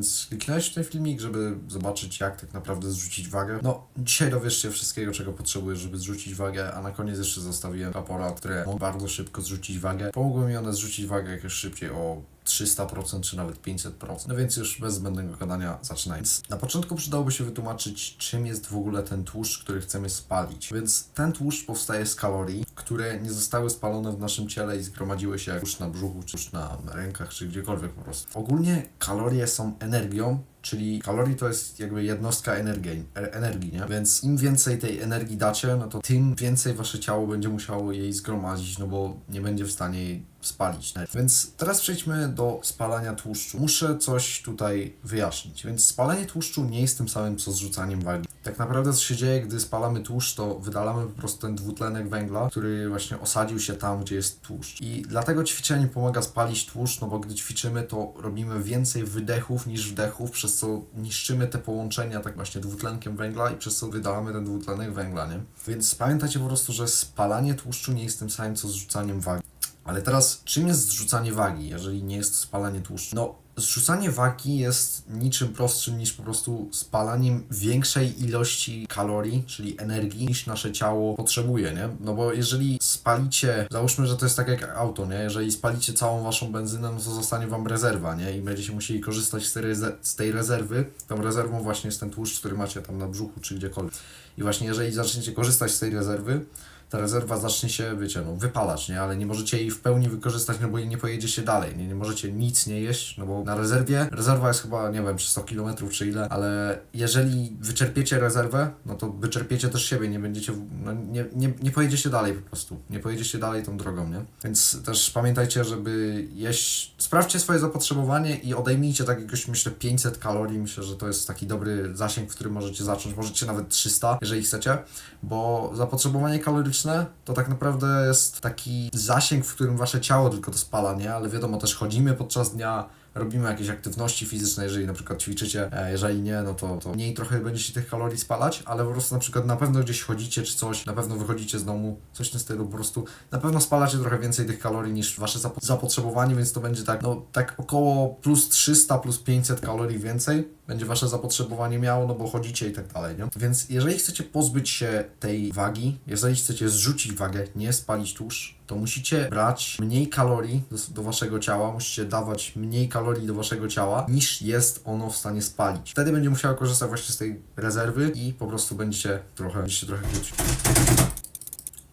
Więc kliknąłeś w ten filmik, żeby zobaczyć, jak tak naprawdę zrzucić wagę. No, dzisiaj dowiesz się wszystkiego, czego potrzebujesz, żeby zrzucić wagę, a na koniec jeszcze zostawiłem aparat, które mogą bardzo szybko zrzucić wagę. Pomogły mi one zrzucić wagę jakoś szybciej o 300% czy nawet 500%. No więc już bez zbędnego gadania zaczynając. Na początku przydałoby się wytłumaczyć, czym jest w ogóle ten tłuszcz, który chcemy spalić. Więc ten tłuszcz powstaje z kalorii, które nie zostały spalone w naszym ciele i zgromadziły się już na brzuchu, czy już na rękach, czy gdziekolwiek po prostu. Ogólnie kalorie są energią, Czyli kalorii to jest jakby jednostka energii, e- energii, nie? Więc im więcej tej energii dacie, no to tym więcej wasze ciało będzie musiało jej zgromadzić, no bo nie będzie w stanie jej spalić. Więc teraz przejdźmy do spalania tłuszczu. Muszę coś tutaj wyjaśnić. Więc spalanie tłuszczu nie jest tym samym co zrzucaniem wagi. Tak naprawdę co się dzieje, gdy spalamy tłuszcz, to wydalamy po prostu ten dwutlenek węgla, który właśnie osadził się tam, gdzie jest tłuszcz. I dlatego ćwiczenie pomaga spalić tłuszcz, no bo gdy ćwiczymy, to robimy więcej wydechów niż wdechów, przez co niszczymy te połączenia tak właśnie dwutlenkiem węgla i przez co wydalamy ten dwutlenek węgla, nie? Więc pamiętajcie po prostu, że spalanie tłuszczu nie jest tym samym co zrzucaniem wagi. Ale teraz, czym jest zrzucanie wagi, jeżeli nie jest spalanie tłuszczu? No, zrzucanie wagi jest niczym prostszym niż po prostu spalaniem większej ilości kalorii, czyli energii, niż nasze ciało potrzebuje, nie? No bo jeżeli spalicie, załóżmy, że to jest tak jak auto, nie? Jeżeli spalicie całą waszą benzynę, no to zostanie wam rezerwa, nie? I będziecie musieli korzystać z tej, reze- z tej rezerwy. Tą rezerwą właśnie jest ten tłuszcz, który macie tam na brzuchu czy gdziekolwiek. I właśnie jeżeli zaczniecie korzystać z tej rezerwy, ta rezerwa zacznie się, wiecie, no, wypalać, nie? Ale nie możecie jej w pełni wykorzystać, no bo nie pojedziecie dalej, nie? Nie możecie nic nie jeść, no bo na rezerwie, rezerwa jest chyba, nie wiem, czy 100 km, czy ile, ale jeżeli wyczerpiecie rezerwę, no to wyczerpiecie też siebie, nie będziecie, no, nie, nie, nie pojedziecie dalej po prostu, nie pojedziecie dalej tą drogą, nie? Więc też pamiętajcie, żeby jeść, sprawdźcie swoje zapotrzebowanie i odejmijcie tak jakoś, myślę, 500 kalorii, myślę, że to jest taki dobry zasięg, w którym możecie zacząć, możecie nawet 300, jeżeli chcecie, bo zapotrzebowanie kaloryczne to tak naprawdę jest taki zasięg, w którym wasze ciało tylko to spala, nie? Ale wiadomo, też chodzimy podczas dnia, robimy jakieś aktywności fizyczne, jeżeli na przykład ćwiczycie, e, jeżeli nie, no to, to mniej trochę będziecie tych kalorii spalać, ale po prostu na przykład na pewno gdzieś chodzicie czy coś, na pewno wychodzicie z domu, coś w tym stylu, po prostu na pewno spalacie trochę więcej tych kalorii niż wasze zapo- zapotrzebowanie, więc to będzie tak, no tak około plus 300, plus 500 kalorii więcej będzie wasze zapotrzebowanie miało, no bo chodzicie i tak dalej, nie? Więc jeżeli chcecie pozbyć się tej wagi, jeżeli chcecie zrzucić wagę, nie spalić tłuszcz, to musicie brać mniej kalorii do, waszego ciała, musicie dawać mniej kalorii do waszego ciała, niż jest ono w stanie spalić. Wtedy będzie musiało korzystać właśnie z tej rezerwy i po prostu będziecie trochę, będziecie trochę krótsi.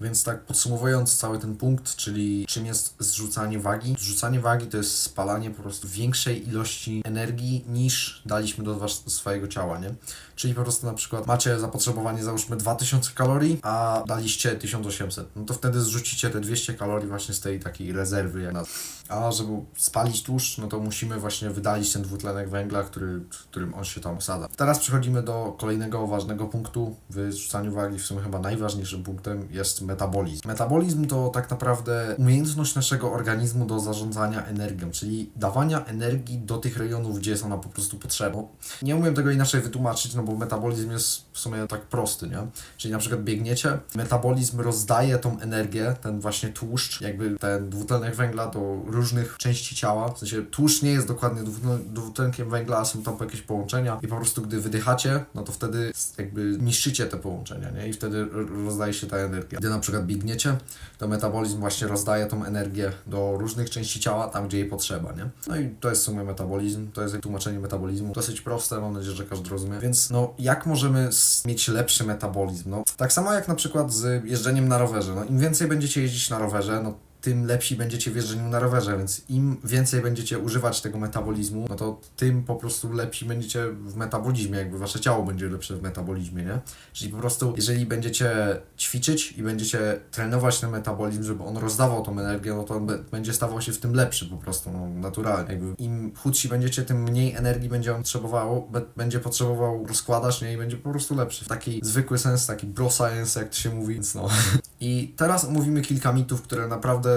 Więc tak podsumowując cały ten punkt, czyli czym jest zrzucanie wagi? Zrzucanie wagi to jest spalanie po prostu większej ilości energii niż daliśmy do was, swojego ciała, nie? Czyli po prostu na przykład macie zapotrzebowanie załóżmy 2000 kalorii, a daliście 1800. No to wtedy zrzucicie te 200 kalorii właśnie z tej takiej rezerwy jak na... A żeby spalić tłuszcz, no to musimy właśnie wydalić ten dwutlenek węgla, który, którym on się tam osadza. Teraz przechodzimy do kolejnego ważnego punktu w zrzucaniu wagi, w sumie chyba najważniejszym punktem jest metabolizm. Metabolizm to tak naprawdę umiejętność naszego organizmu do zarządzania energią, czyli dawania energii do tych rejonów, gdzie jest ona po prostu potrzebna. Nie umiem tego inaczej wytłumaczyć, no bo metabolizm jest w sumie tak prosty, nie? Czyli na przykład biegniecie, metabolizm rozdaje tą energię, ten właśnie tłuszcz, jakby ten dwutlenek węgla do różnych części ciała, w sensie tłuszcz nie jest dokładnie dwutlen- dwutlenkiem węgla, a są tam jakieś połączenia i po prostu gdy wydychacie, no to wtedy jakby niszczycie te połączenia, nie? I wtedy rozdaje się ta energia. Gdy na przykład biegniecie, to metabolizm właśnie rozdaje tą energię do różnych części ciała, tam gdzie jej potrzeba, nie? No i to jest w sumie metabolizm, to jest tłumaczenie metabolizmu. Dosyć proste, mam nadzieję, że każdy rozumie. Więc no, jak możemy mieć lepszy metabolizm? No, tak samo jak na przykład z jeżdżeniem na rowerze. No, im więcej będziecie jeździć na rowerze, no tym lepsi będziecie w jeżdżeniu na rowerze, więc im więcej będziecie używać tego metabolizmu, no to tym po prostu lepsi będziecie w metabolizmie, jakby wasze ciało będzie lepsze w metabolizmie, nie? Czyli po prostu, jeżeli będziecie ćwiczyć i będziecie trenować ten metabolizm, żeby on rozdawał tą energię, no to on będzie stawał się w tym lepszy po prostu, no naturalnie. Jakby im chudsi będziecie, tym mniej energii będzie on potrzebowało, be- będzie potrzebował rozkładać, nie? I będzie po prostu lepszy. Taki zwykły sens, taki bro science, jak to się mówi, więc no. I teraz omówimy kilka mitów, które naprawdę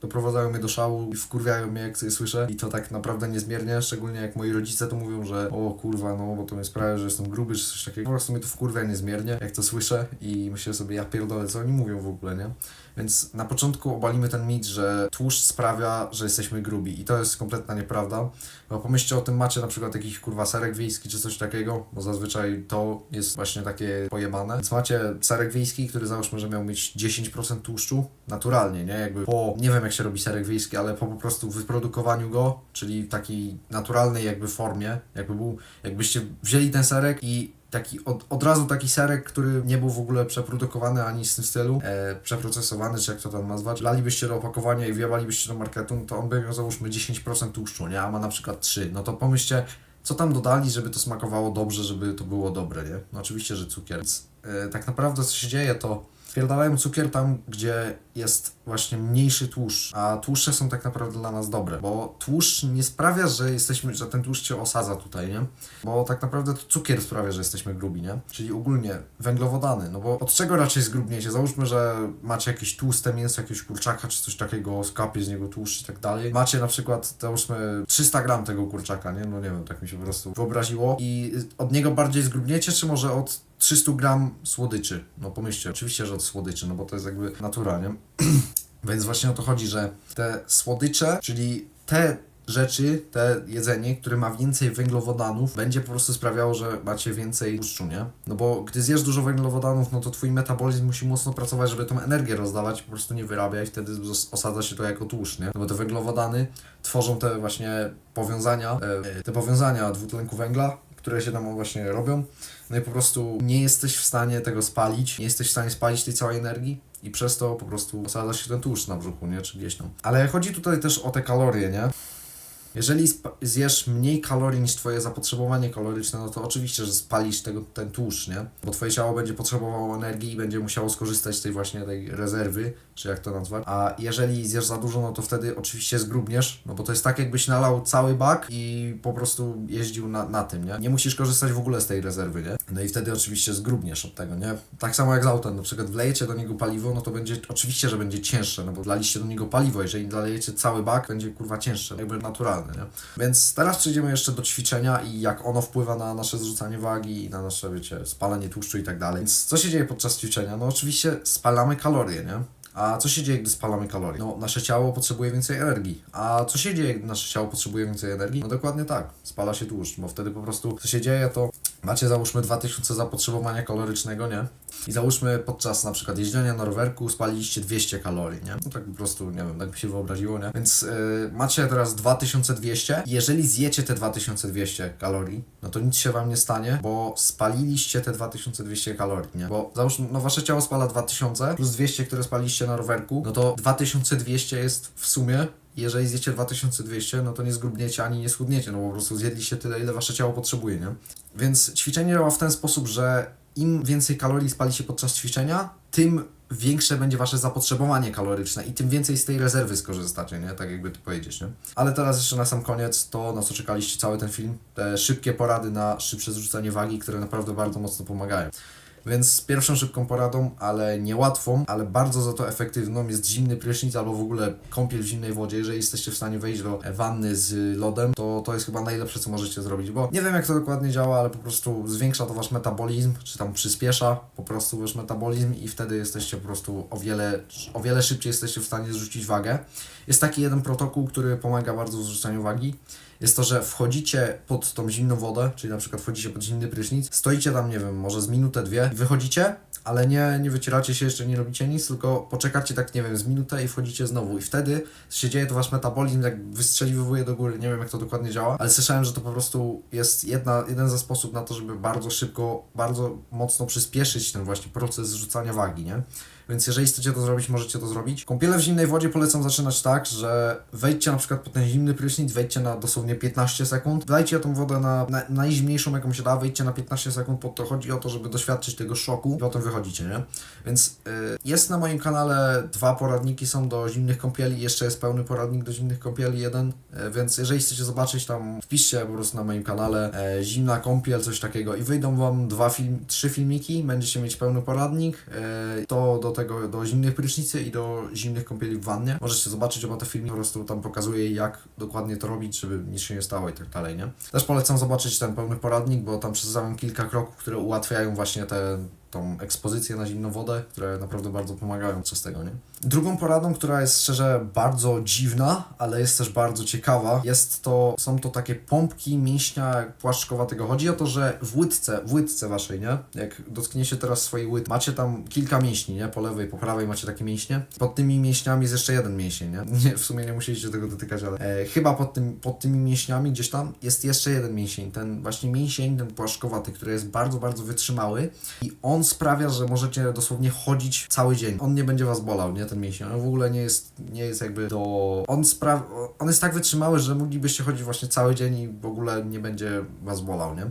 doprowadzają mnie do szału i wkurwiają mnie, jak sobie słyszę. I to tak naprawdę niezmiernie, szczególnie jak moi rodzice to mówią, że o kurwa, no bo to mnie sprawia, że jestem gruby, czy coś takiego. Po prostu mnie to wkurwia niezmiernie, jak to słyszę i myślę sobie, ja pierdolę, co oni mówią w ogóle, nie? Więc na początku obalimy ten mit, że tłuszcz sprawia, że jesteśmy grubi. I to jest kompletna nieprawda. Bo pomyślcie o tym, macie na przykład jakiś kurwa serek wiejski czy coś takiego, bo zazwyczaj to jest właśnie takie pojemane. Więc macie serek wiejski, który załóżmy, że miał mieć 10% tłuszczu naturalnie, nie? Jakby po, nie wiem jak się robi serek wiejski, ale po po prostu wyprodukowaniu go, czyli w takiej naturalnej jakby formie, jakby był, jakbyście wzięli ten serek i taki od, od razu taki serek, który nie był w ogóle przeprodukowany ani z tym stylu, e, przeprocesowany, czy jak to tam nazwać, lalibyście do opakowania i wjebalibyście do marketu, no to on by miał załóżmy 10% tłuszczu, nie? A ma na przykład 3. No to pomyślcie, co tam dodali, żeby to smakowało dobrze, żeby to było dobre, nie? No oczywiście, że cukier. Więc, e, tak naprawdę co się dzieje, to wpierdalają cukier tam, gdzie jest właśnie mniejszy tłuszcz, a tłuszcze są tak naprawdę dla nas dobre, bo tłuszcz nie sprawia, że jesteśmy, że ten tłuszcz się osadza tutaj, nie? Bo tak naprawdę to cukier sprawia, że jesteśmy grubi, nie? Czyli ogólnie węglowodany, no bo od czego raczej zgrubniecie? Załóżmy, że macie jakieś tłuste mięso, jakiegoś kurczaka, czy coś takiego, skapie z niego tłuszcz i tak dalej. Macie na przykład, załóżmy, 300 gram tego kurczaka, nie? No nie wiem, tak mi się po prostu wyobraziło i od niego bardziej zgrubniecie, czy może od 300 gram słodyczy. No pomyślcie, oczywiście, że od słodyczy, no bo to jest jakby natura, nie? Więc właśnie o to chodzi, że te słodycze, czyli te rzeczy, te jedzenie, które ma więcej węglowodanów, będzie po prostu sprawiało, że macie więcej tłuszczu, nie? No bo gdy zjesz dużo węglowodanów, no to twój metabolizm musi mocno pracować, żeby tą energię rozdawać, po prostu nie wyrabia i wtedy osadza się to jako tłuszcz, nie? No bo te węglowodany tworzą te właśnie powiązania, e, te powiązania dwutlenku węgla, które się tam właśnie robią. No i po prostu nie jesteś w stanie tego spalić, nie jesteś w stanie spalić tej całej energii i przez to po prostu osadza się ten tłuszcz na brzuchu, nie? Czy gdzieś tam. Ale chodzi tutaj też o te kalorie, nie? Jeżeli zjesz mniej kalorii niż twoje zapotrzebowanie kaloryczne, no to oczywiście, że spalisz tego, ten tłuszcz, nie? Bo twoje ciało będzie potrzebowało energii i będzie musiało skorzystać z tej właśnie tej rezerwy, czy jak to nazwać. A jeżeli zjesz za dużo, no to wtedy oczywiście zgrubniesz, no bo to jest tak jakbyś nalał cały bak i po prostu jeździł na, na tym, nie? Nie musisz korzystać w ogóle z tej rezerwy, nie? No i wtedy oczywiście zgrubniesz od tego, nie? Tak samo jak z autem, na przykład wlejecie do niego paliwo, no to będzie, oczywiście, że będzie cięższe, no bo wlaliście do niego paliwo, jeżeli dalejecie cały bak, będzie kurwa cięższe, jakby naturalne, nie? Więc teraz przejdziemy jeszcze do ćwiczenia i jak ono wpływa na nasze zrzucanie wagi i na nasze, wiecie, spalanie tłuszczu i tak dalej. Więc co się dzieje podczas ćwiczenia? No oczywiście spalamy kalorie, nie? A co się dzieje, gdy spalamy kalorie? No, nasze ciało potrzebuje więcej energii. A co się dzieje, gdy nasze ciało potrzebuje więcej energii? No dokładnie tak, spala się tłuszcz, bo wtedy po prostu co się dzieje, to macie załóżmy 2000 zapotrzebowania kalorycznego, nie? I załóżmy podczas na przykład jeżdżenia na rowerku spaliliście 200 kalorii, nie? No tak po prostu, nie wiem, tak mi się wyobraziło, nie? Więc yy, macie teraz 2200. Jeżeli zjecie te 2200 kalorii, no to nic się wam nie stanie, bo spaliliście te 2200 kalorii, nie? Bo załóżmy, no wasze ciało spala 2000 plus 200, które spaliliście na rowerku, no to 2200 jest w sumie jeżeli zjecie 2200, no to nie zgrubniecie ani nie schudniecie, no po prostu zjedliście tyle, ile wasze ciało potrzebuje, nie? Więc ćwiczenie działa w ten sposób, że im więcej kalorii spali się podczas ćwiczenia, tym większe będzie wasze zapotrzebowanie kaloryczne i tym więcej z tej rezerwy skorzystacie, nie? Tak jakby to powiedzieć, nie? Ale teraz jeszcze na sam koniec to, na co czekaliście cały ten film, te szybkie porady na szybsze zrzucanie wagi, które naprawdę bardzo mocno pomagają. Więc pierwszą szybką poradą, ale niełatwą, ale bardzo za to efektywną jest zimny prysznic albo w ogóle kąpiel w zimnej wodzie. Jeżeli jesteście w stanie wejść do wanny z lodem, to to jest chyba najlepsze, co możecie zrobić, bo nie wiem jak to dokładnie działa, ale po prostu zwiększa to wasz metabolizm, czy tam przyspiesza po prostu wasz metabolizm i wtedy jesteście po prostu o wiele, o wiele szybciej jesteście w stanie zrzucić wagę. Jest taki jeden protokół, który pomaga bardzo w zrzucaniu wagi. Jest to, że wchodzicie pod tą zimną wodę, czyli na przykład wchodzicie pod zimny prysznic, stoicie tam, nie wiem, może z minutę, dwie, wychodzicie, ale nie, nie wycieracie się jeszcze, nie robicie nic, tylko poczekacie tak, nie wiem, z minutę i wchodzicie znowu. I wtedy się dzieje, to wasz metabolizm jak wystrzeliwuje do góry, nie wiem jak to dokładnie działa, ale słyszałem, że to po prostu jest jedna, jeden ze sposób na to, żeby bardzo szybko, bardzo mocno przyspieszyć ten właśnie proces zrzucania wagi, nie? Więc jeżeli chcecie to zrobić, możecie to zrobić. Kąpiele w zimnej wodzie polecam zaczynać tak, że wejdźcie na przykład pod ten zimny prysznic, wejdźcie na dosłownie 15 sekund, dajcie tą wodę na, na najzimniejszą jaką się da, wejdźcie na 15 sekund, po to chodzi o to, żeby doświadczyć tego szoku i potem wychodzicie, nie? Więc y, jest na moim kanale dwa poradniki są do zimnych kąpieli, jeszcze jest pełny poradnik do zimnych kąpieli jeden, y, więc jeżeli chcecie zobaczyć tam, wpiszcie po prostu na moim kanale e, zimna kąpiel, coś takiego i wyjdą wam dwa film, trzy filmiki, będziecie mieć pełny poradnik, to do tego, do zimnych prysznicy i do zimnych kąpieli w wannie. Możecie zobaczyć oba te filmy, po prostu tam pokazuje jak dokładnie to robić, żeby nic się nie stało i tak dalej, nie? Też polecam zobaczyć ten pełny poradnik, bo tam przedstawiam kilka kroków, które ułatwiają właśnie te tą ekspozycję na zimną wodę, które naprawdę bardzo pomagają przez tego, nie? Drugą poradą, która jest szczerze bardzo dziwna, ale jest też bardzo ciekawa, jest to, są to takie pompki mięśnia płaszczkowatego. Chodzi o to, że w łydce, w łydce waszej, nie? Jak dotkniecie teraz swojej łydki, macie tam kilka mięśni, nie? Po lewej, po prawej macie takie mięśnie. Pod tymi mięśniami jest jeszcze jeden mięsień, nie? nie w sumie nie musieliście tego dotykać, ale e, chyba pod, tym, pod tymi mięśniami gdzieś tam jest jeszcze jeden mięsień. Ten właśnie mięsień, ten płaszczkowaty, który jest bardzo, bardzo wytrzymały i on sprawia, że możecie dosłownie chodzić cały dzień. On nie będzie was bolał, nie? Ten mięsień. On w ogóle nie jest, nie jest jakby do... On sprawia... On jest tak wytrzymały, że moglibyście chodzić właśnie cały dzień i w ogóle nie będzie was bolał, nie?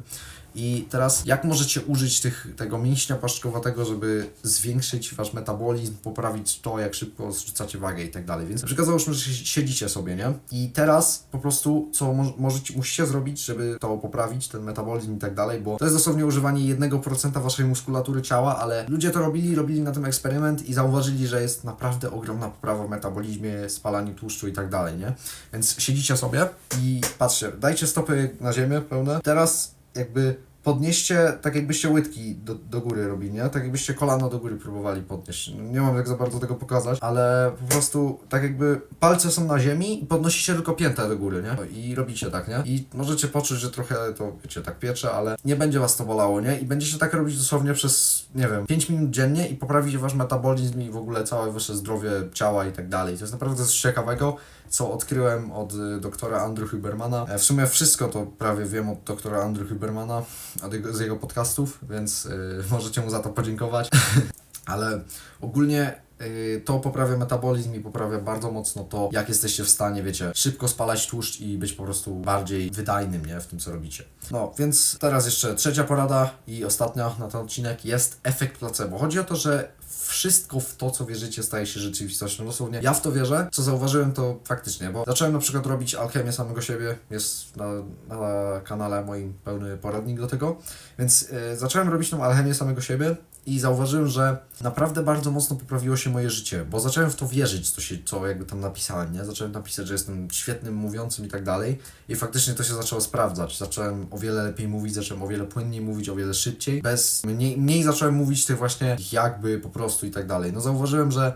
I teraz, jak możecie użyć tych, tego mięśnia paszczkowatego, żeby zwiększyć wasz metabolizm, poprawić to, jak szybko zrzucacie wagę i tak dalej. Więc na przykład załóżmy, że si- siedzicie sobie, nie? I teraz po prostu, co mo- możecie, musicie zrobić, żeby to poprawić, ten metabolizm i tak dalej, bo to jest dosłownie używanie 1% waszej muskulatury ciała, ale ludzie to robili, robili na tym eksperyment i zauważyli, że jest naprawdę ogromna poprawa w metabolizmie, spalaniu tłuszczu i tak dalej, nie? Więc siedzicie sobie i patrzcie, dajcie stopy na ziemię pełne. Teraz jakby podnieście, tak jakbyście łydki do, do góry robili, nie? Tak jakbyście kolano do góry próbowali podnieść. Nie mam jak za bardzo tego pokazać, ale po prostu tak jakby palce są na ziemi i podnosicie tylko piętę do góry, nie? I robicie tak, nie? I możecie poczuć, że trochę to, wiecie, tak piecze, ale nie będzie was to bolało, nie? I będziecie tak robić dosłownie przez, nie wiem, 5 minut dziennie i poprawicie wasz metabolizm i w ogóle całe wasze zdrowie ciała i tak dalej. To jest naprawdę coś ciekawego co odkryłem od y, doktora Andrew Hubermana. E, W sumie wszystko to prawie wiem od doktora Andrew Hubermana, od jego, z jego podcastów, więc y, możecie mu za to podziękować. Ale ogólnie y, to poprawia metabolizm i poprawia bardzo mocno to, jak jesteście w stanie, wiecie, szybko spalać tłuszcz i być po prostu bardziej wydajnym, nie, w tym, co robicie. No, więc teraz jeszcze trzecia porada i ostatnia na ten odcinek jest efekt placebo. Chodzi o to, że wszystko w to, co wierzycie, staje się rzeczywistością. Dosłownie, ja w to wierzę. Co zauważyłem, to faktycznie, bo zacząłem na przykład robić alchemię samego siebie. Jest na, na kanale moim pełny poradnik do tego. Więc y, zacząłem robić tą alchemię samego siebie i zauważyłem, że naprawdę bardzo mocno poprawiło się moje życie, bo zacząłem w to wierzyć, co, się, co jakby tam napisałem, nie? Zacząłem napisać, że jestem świetnym mówiącym i tak dalej i faktycznie to się zaczęło sprawdzać. Zacząłem o wiele lepiej mówić, zacząłem o wiele płynniej mówić, o wiele szybciej, bez, mniej, mniej zacząłem mówić tych właśnie jakby po prostu i tak dalej. No zauważyłem, że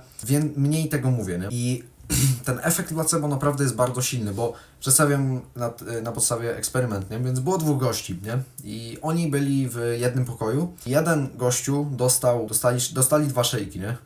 mniej tego mówię, nie? I ten efekt placebo naprawdę jest bardzo silny, bo przedstawiam na, na podstawie eksperyment, nie? Więc było dwóch gości, nie? I oni byli w jednym pokoju. Jeden gościu dostał, dostali, dostali dwa szejki, nie? E,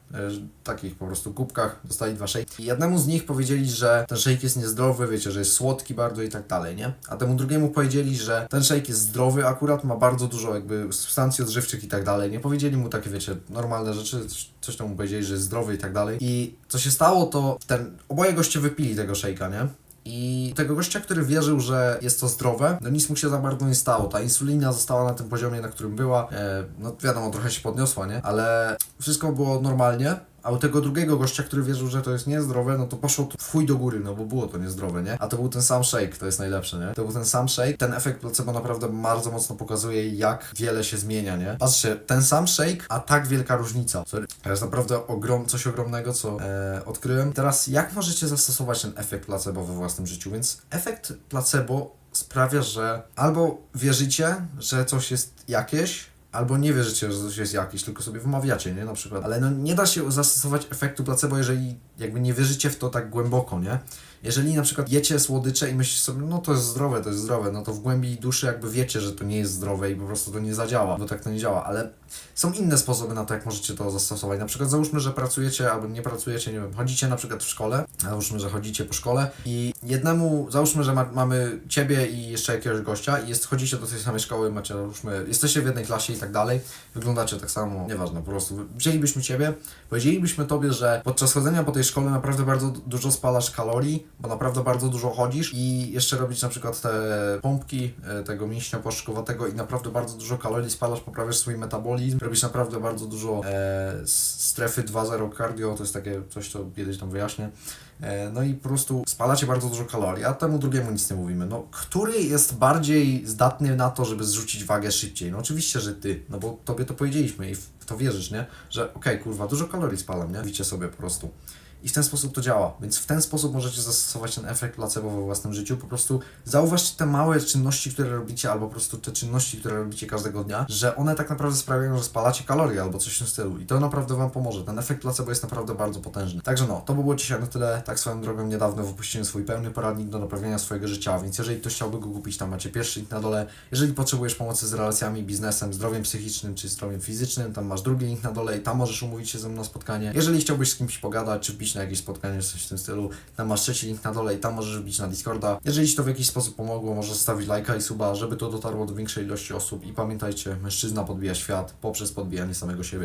Takich po prostu kubkach dostali dwa szejki. I jednemu z nich powiedzieli, że ten szejk jest niezdrowy, wiecie, że jest słodki bardzo i tak dalej, nie? A temu drugiemu powiedzieli, że ten szejk jest zdrowy, akurat ma bardzo dużo jakby substancji odżywczych i tak dalej. Nie powiedzieli mu takie, wiecie, normalne rzeczy, coś tam mu powiedzieli, że jest zdrowy i tak dalej. I co się stało, to ten, oboje goście wypili tego szejka, nie? I tego gościa, który wierzył, że jest to zdrowe, no nic mu się za bardzo nie stało. Ta insulina została na tym poziomie, na którym była. E, no wiadomo, trochę się podniosła, nie? Ale wszystko było normalnie. A u tego drugiego gościa, który wierzył, że to jest niezdrowe, no to poszło to w chuj do góry, no bo było to niezdrowe, nie? A to był ten sam shake, to jest najlepsze, nie? To był ten sam shake. Ten efekt placebo naprawdę bardzo mocno pokazuje, jak wiele się zmienia, nie? Patrzcie, ten sam shake, a tak wielka różnica. Sorry. To jest naprawdę ogrom, coś ogromnego, co e, odkryłem. Teraz, jak możecie zastosować ten efekt placebo we własnym życiu? Więc efekt placebo sprawia, że albo wierzycie, że coś jest jakieś, albo nie wierzycie, że coś jest jakieś, tylko sobie wymawiacie, nie? Na przykład. Ale no nie da się zastosować efektu placebo, jeżeli jakby nie wierzycie w to tak głęboko, nie? Jeżeli na przykład jecie słodycze i myślicie sobie, no to jest zdrowe, to jest zdrowe, no to w głębi duszy jakby wiecie, że to nie jest zdrowe i po prostu to nie zadziała, bo tak to nie działa, ale są inne sposoby na to, jak możecie to zastosować. Na przykład załóżmy, że pracujecie albo nie pracujecie, nie wiem, chodzicie na przykład w szkole, załóżmy, że chodzicie po szkole i jednemu, załóżmy, że ma, mamy ciebie i jeszcze jakiegoś gościa i jest, chodzicie do tej samej szkoły, macie, załóżmy, jesteście w jednej klasie i tak dalej, wyglądacie tak samo, nieważne, po prostu wzięlibyśmy ciebie, powiedzielibyśmy tobie, że podczas chodzenia po tej szkole naprawdę bardzo dużo spalasz kalorii, bo naprawdę bardzo dużo chodzisz i jeszcze robić na przykład te pompki e, tego mięśnia płaszczkowatego i naprawdę bardzo dużo kalorii spalasz, poprawiasz swój metabolizm, robisz naprawdę bardzo dużo e, strefy 2.0 cardio, to jest takie coś, co kiedyś tam wyjaśnię. E, No i po prostu spalacie bardzo dużo kalorii, a temu drugiemu nic nie mówimy. No, który jest bardziej zdatny na to, żeby zrzucić wagę szybciej? No oczywiście, że ty, no bo tobie to powiedzieliśmy i w to wierzysz, nie? Że okej, kurwa, dużo kalorii spalam, nie? Widzicie sobie po prostu. I w ten sposób to działa. Więc w ten sposób możecie zastosować ten efekt placebo we własnym życiu. Po prostu zauważcie te małe czynności, które robicie, albo po prostu te czynności, które robicie każdego dnia, że one tak naprawdę sprawiają, że spalacie kalorie albo coś w tym stylu. I to naprawdę Wam pomoże. Ten efekt placebo jest naprawdę bardzo potężny. Także no, to by było dzisiaj na tyle. Tak swoją drogą niedawno wypuściłem swój pełny poradnik do naprawienia swojego życia, więc jeżeli ktoś chciałby go kupić, tam macie pierwszy link na dole. Jeżeli potrzebujesz pomocy z relacjami, biznesem, zdrowiem psychicznym czy zdrowiem fizycznym, tam masz drugi link na dole i tam możesz umówić się ze mną na spotkanie. Jeżeli chciałbyś z kimś pogadać, czy wbić na jakieś spotkanie, coś w tym stylu, tam masz trzeci link na dole i tam możesz wbić na Discorda. Jeżeli Ci to w jakiś sposób pomogło, możesz zostawić lajka i suba, żeby to dotarło do większej ilości osób i pamiętajcie, mężczyzna podbija świat poprzez podbijanie samego siebie.